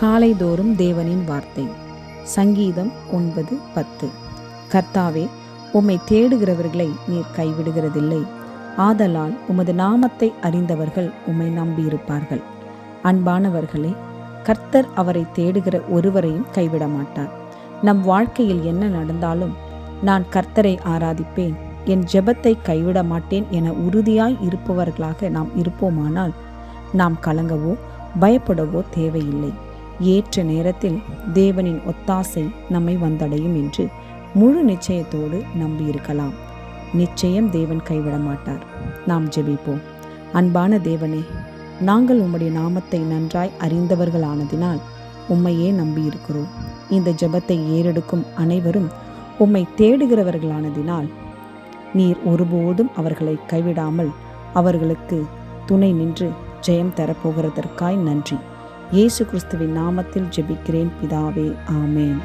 காலைதோறும் தேவனின் வார்த்தை. சங்கீதம் ஒன்பது பத்து. கர்த்தாவே உம்மை தேடுகிறவர்களை நீர் கைவிடுகிறதில்லை. ஆதலால் உமது நாமத்தை அறிந்தவர்கள் உம்மை நம்பியிருப்பார்கள். அன்பானவர்களே கர்த்தர் அவரை தேடுகிற ஒருவரையும் கைவிட மாட்டார் நம் வாழ்க்கையில் என்ன நடந்தாலும் நான் கர்த்தரை ஆராதிப்பேன். என் ஜெபத்தை கைவிட மாட்டேன் என உறுதியாய் இருப்பவர்களாக நாம் இருப்போமானால் நாம் கலங்கவோ பயப்படவோ தேவையில்லை. ஏற்ற நேரத்தில் தேவனின் ஒத்தாசை நம்மை வந்தடையும் என்று முழு நிச்சயத்தோடு நம்பியிருக்கலாம். நிச்சயம் தேவன் கைவிட மாட்டார் நாம் ஜெபிப்போம். அன்பான தேவனே நாங்கள் உம்முடைய நாமத்தை நன்றாய் அறிந்தவர்களானதினால் உம்மையே நம்பியிருக்கிறோம். இந்த ஜெபத்தை ஏறெடுக்கும் அனைவரும் உம்மை தேடுகிறவர்களானதினால் நீர் ஒருபோதும் அவர்களை கைவிடாமல் அவர்களுக்கு துணை நின்று ஜெயம் தரப்போகிறதற்காய் நன்றி. இயேசு கிறிஸ்துவின் நாமத்தில் ஜெபிக்கிறேன். பிதாவே ஆமேன்.